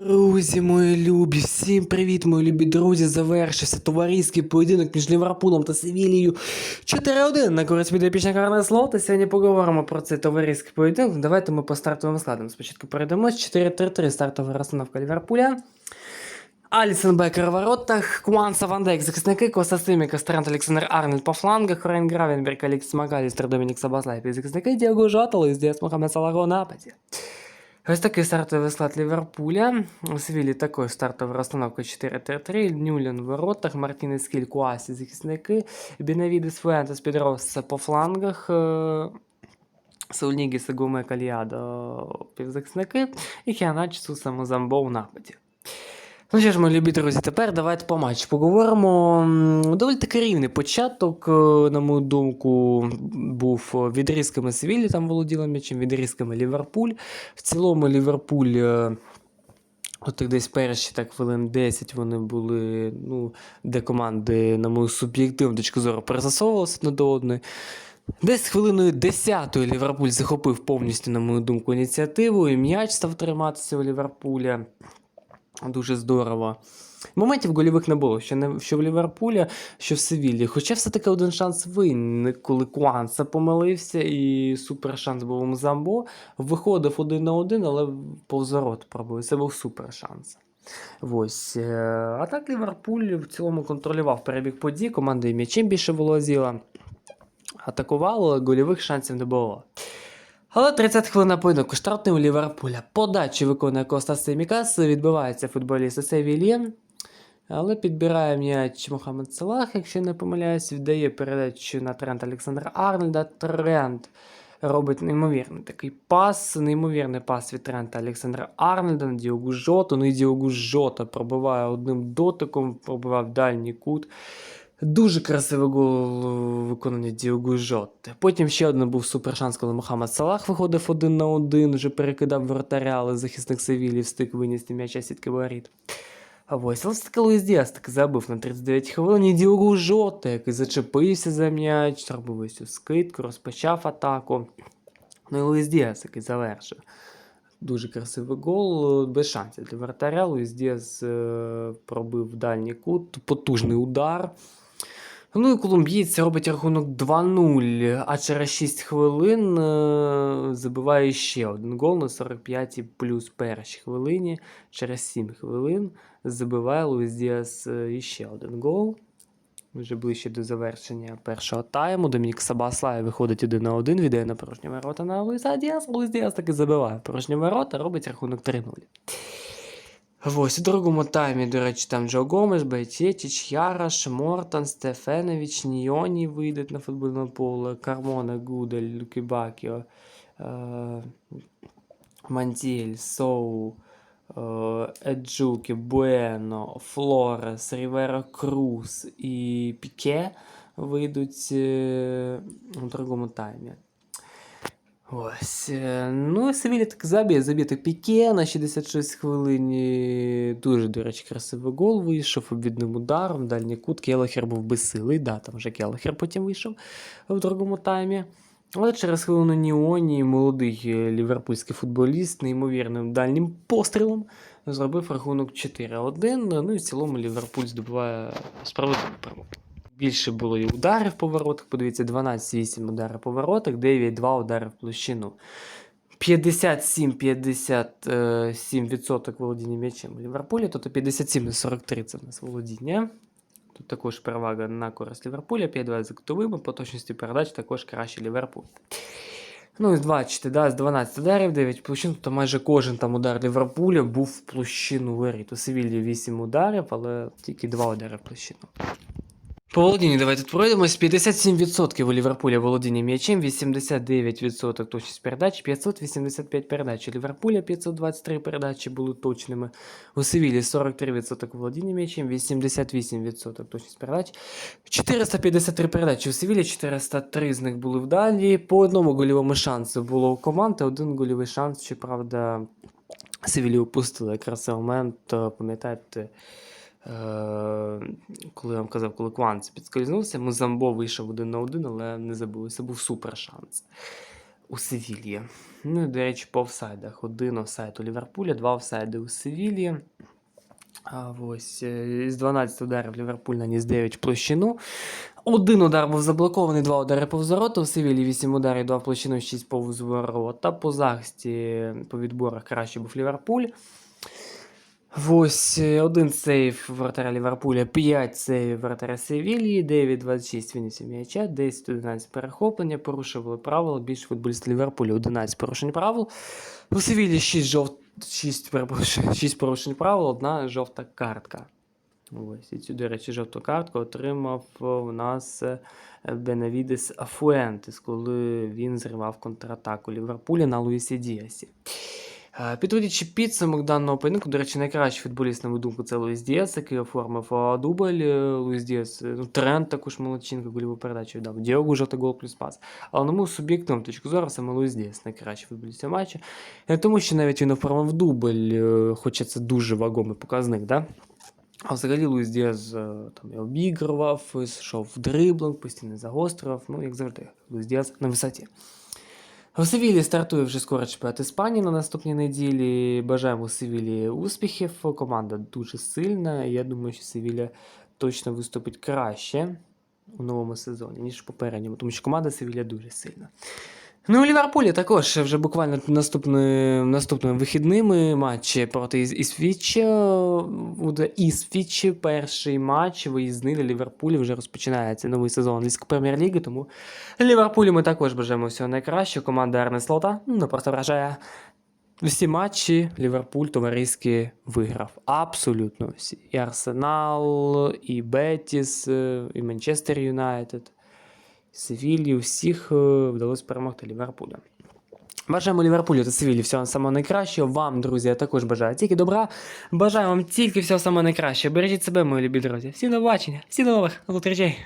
Друзі, мої любі, всім привіт, мої любі друзі. Завершився товариський поєдинок між Ліверпулем та Севілією 4-1 на користь підопічника Карне Слота. Сьогодні поговоримо про цей товариський поєдинок. Давайте ми по стартовим складам. Спочатку перейдемось. 4-3-3 стартова розстановка Ліверпуля. Алісон Бекер у воротах, Куанса Ван Дейк, захисники, Коста Симіка, Старант Олександр Арнольд по флангах, Рейн Гравенберг, Алікс Макалістер, Домінік Сабаслай, захисники, Діаго Жота, Луїс Діас, Мохамед Салаго нападі. Ось такий стартовий склад Ліверпуля. У Севілі також стартова розстановка 4-3-3. Нюлін в воротах, Мартінець Кіль, Куасі захисники, Бінавідес Фуентес Підрос по флангах. е, Саульнігі Сегуме Каліадо півзахисники і Хіанач Суса Замбо у нападі. Ну що ж, мої любі друзі, тепер давайте по матчу поговоримо. Доволі таки рівний початок, е, на мою думку, був відрізками Севілі, там володіла м'ячем, відрізками Ліверпуль. В цілому Ліверпуль. е, От десь перші так хвилин 10 вони були, ну, де команди, на мою суб'єктивну точку зору, перезасовувалися одне до одної. Десь хвилиною 10 Ліверпуль захопив повністю, на мою думку, ініціативу, і м'яч став триматися у Ліверпуля. Дуже здорово. Моментів гольових не було, що, не, що в Ліверпуля, що в Севілі. Хоча все-таки один шанс виник, коли Куанса помилився, і супер шанс був у Мзамбо. Виходив один на один, але повз ворот пробив. Це був супер шанс. Ось. е, А так Ліверпуль в цілому контролював перебіг подій, команда і м'ячем більше володіла. Атакувала, але гольових шансів не було. Але 30 хвилин поєдинку штрафний у Ліверпуля. Подачі виконує Коста Семікас, відбивається футболіст Севілє. Але підбирає м'яч Мохамед Салах, якщо не помиляюсь, віддає передачу на Трент Олександра Арнольда. Трент робить неймовірний такий пас, неймовірний пас від Трента Олександра Арнольда на Діогу Жоту. Ну і Діогу Жота пробиває одним дотиком, пробивав дальній кут. Дуже красивий гол виконання Діогу Жоти. Потім ще один був супершанс, коли Мохамед Салах виходив один на один, вже перекидав вратаря, але захисник Севілі встиг винести м'яча сітки воріт. А ось, але все-таки Луїс Діас таки забив на 39 хвилин, і Діогу Жота, який зачепився за м'яч, зробив ось цю скидку, розпочав атаку. Ну і Луїс Діас, який завершив. Дуже красивий гол, без шансів для вратаря. Луїс Діас е, пробив дальній кут, потужний удар. Ну і колумбієць робить рахунок 2-0, а через 6 хвилин е, забиває ще один гол на 45-й плюс першій хвилині. Через 7 хвилин забиває Луїс Діас е, іще один гол. Вже ближче до завершення першого тайму. Домінік Сабаслай виходить один на один, віддає на порожні ворота на Луїса Діас. Луїс Діас таки забиває порожні ворота, робить рахунок 3-0. Ось у другому таймі, до речі, там Джо Гомес, Байтєтіч, Яраш, Мортон, Стефенович, Ньйоні вийдуть на футбольне поле, Кармона, Гудель, Люкібакіо, е- Мантіль, Соу, е- Еджукі, Буено, Флорес, Рівера Круз і Піке вийдуть е- у другому таймі. Ось. е, Ну, Севілі так заб'є, заб'єте Піке на 66 хвилині. Дуже, до речі, красивий гол вийшов обідним ударом. Дальній кут Келахер був безсилий. Да, там вже Келахер потім вийшов в другому таймі. Але через хвилину Ніоні молодий е, ліверпульський футболіст неймовірним дальнім пострілом зробив рахунок 4-1. Ну і в цілому Ліверпуль здобуває справедливу перемогу. Більше було і ударів по воротах. Подивіться, 12-8 ударів по воротах, 9-2 удари в площину. 57-57% володіння м'ячем у Ліверпулі, тобто 57 на 43 це в нас володіння. Тут також перевага на користь Ліверпуля, 5-2 за кутовими, по точності передач також краще Ліверпуль. Ну, з 20, да, з 12 ударів, 9 площин, то майже кожен там удар Ліверпуля був в площину воріт. У Севілі 8 ударів, але тільки 2 удари в площину. По володінню давайте пройдемось. 57% у Ліверпуля володіння м'ячем, 89% точність передач, 585 передач. У Ліверпуля 523 передачі були точними. У Севілі 43% володіння м'ячем, 88% точність передач. 453 передачі у Севілі, 403 з них були вдалі. По одному гольовому шансу було у команди, один гольовий шанс, щоправда, Севілі упустили якраз момент, е, пам'ятаєте. Е, коли я вам казав, коли Кванц підскользнувся, Музамбо вийшов один на один, але не забули. Це був супер шанс. у Севільї. Ну, до речі, по офсайдах. Один офсайд у Ліверпуля, два офсайди у Севільї. А ось е, з 12 ударів Ліверпуль наніс 9 в площину. Один удар був заблокований, два удари повз ворота. У Севілі 8 ударів, 2 в площину, 6 повз ворота. По захисті по відборах краще був Ліверпуль. Ось е, один сейв вратаря Ліверпуля, 5 сейвів вратаря Севілії, 9-26 винесів м'яча, 10-11 перехоплення, порушували правила, більше футболісти Ліверпуля 11 порушень правил. У Севілі 6 жовт, 6, перепрошую, 6 порушень правил, одна жовта картка. Ось, і цю, до речі, жовту картку отримав у нас е, Бенавідес Афуентес, коли він зривав контратаку Ліверпуля на Луїсі Діасі. Е, Підводячи підсумок даного поєдинку, до речі, найкращий футболіст, на мою думку, це Луїс Діас, який оформив е, дубль. Е, Луїс Діас, ну, тренд також молодчинка, гольову передачу віддав. Діогу жовтий гол плюс пас. Але на мою суб'єктивну точку зору саме Луїс Діас найкращий футболіст матчу. Е, Тому що навіть він оформив дубль, хоча це дуже вагомий показник, да? А взагалі Луїс Діаз там обігрував, йшов в дриблинг, постійно загострював, ну, як завжди, Луїс Діаз на висоті. У Севілі стартує вже скоро чемпіонат Іспанії на наступній неділі. Бажаємо Севілі успіхів. Команда дуже сильна. Я думаю, що Севілля точно виступить краще у новому сезоні, ніж в попередньому, тому що команда Севіля дуже сильна. Ну, у Ліверпулі також вже буквально наступними, наступними вихідними матчі проти Іс- Ісвіча. Буде Ісвіч, перший матч виїзний для Ліверпулі вже розпочинається новий сезон англійської прем'єр-ліги, тому Ліверпулю ми також бажаємо всього найкращого. Команда Арне Слота ну, просто вражає. Всі матчі Ліверпуль товариськи виграв. Абсолютно всі. І Арсенал, і Бетіс, е, і Манчестер Юнайтед, Севілі. Всіх е, вдалося перемогти Ліверпуля. Бажаємо Ліверпулю та Севілі всього самого найкращого. Вам, друзі, я також бажаю тільки добра. Бажаю вам тільки всього самого найкращого. Бережіть себе, мої любі друзі. Всі до побачення, всі до нових зустрічей.